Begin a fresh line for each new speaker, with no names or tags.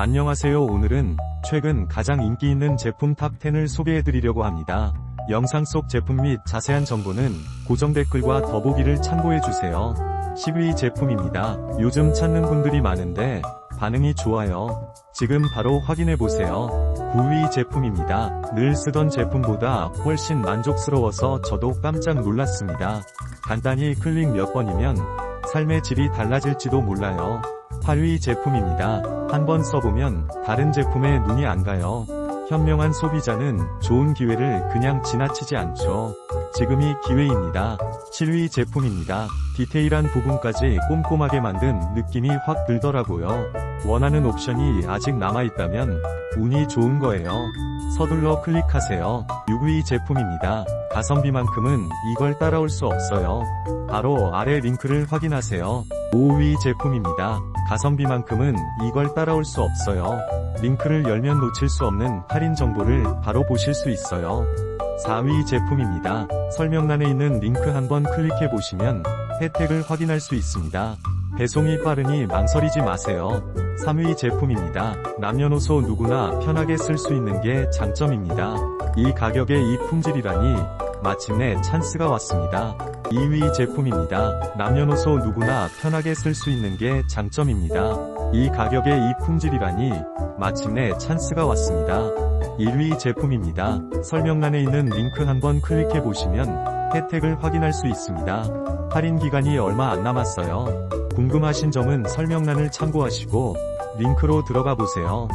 안녕하세요. 오늘은 최근 가장 인기 있는 제품 탑10을 소개해드리려고 합니다. 영상 속 제품 및 자세한 정보는 고정 댓글과 더보기를 참고해주세요. 10위 제품입니다. 요즘 찾는 분들이 많은데 반응이 좋아요. 지금 바로 확인해보세요. 9위 제품입니다. 늘 쓰던 제품보다 훨씬 만족스러워서 저도 깜짝 놀랐습니다. 간단히 클릭 몇 번이면 삶의 질이 달라질지도 몰라요. 8위 제품입니다. 한번 써보면 다른 제품에 눈이 안 가요. 현명한 소비자는 좋은 기회를 그냥 지나치지 않죠. 지금이 기회입니다. 7위 제품입니다. 디테일한 부분까지 꼼꼼하게 만든 느낌이 확 들더라고요. 원하는 옵션이 아직 남아있다면 운이 좋은 거예요. 서둘러 클릭하세요. 6위 제품입니다. 가성비만큼은 이걸 따라올 수 없어요. 바로 아래 링크를 확인하세요. 5위 제품입니다. 가성비만큼은 이걸 따라올 수 없어요. 링크를 열면 놓칠 수 없는 할인 정보를 바로 보실 수 있어요. 4위 제품입니다. 설명란에 있는 링크 한번 클릭해 보시면 혜택을 확인할 수 있습니다. 배송이 빠르니 망설이지 마세요. 3위 제품입니다. 남녀노소 누구나 편하게 쓸 수 있는 게 장점입니다. 이 가격에 이 품질이라니 마침내 찬스가 왔습니다. 2위 제품입니다. 남녀노소 누구나 편하게 쓸 수 있는 게 장점입니다. 이 가격에 이 품질이라니 마침내 찬스가 왔습니다. 1위 제품입니다. 설명란에 있는 링크 한번 클릭해 보시면 혜택을 확인할 수 있습니다. 할인 기간이 얼마 안 남았어요. 궁금하신 점은 설명란을 참고하시고 링크로 들어가 보세요.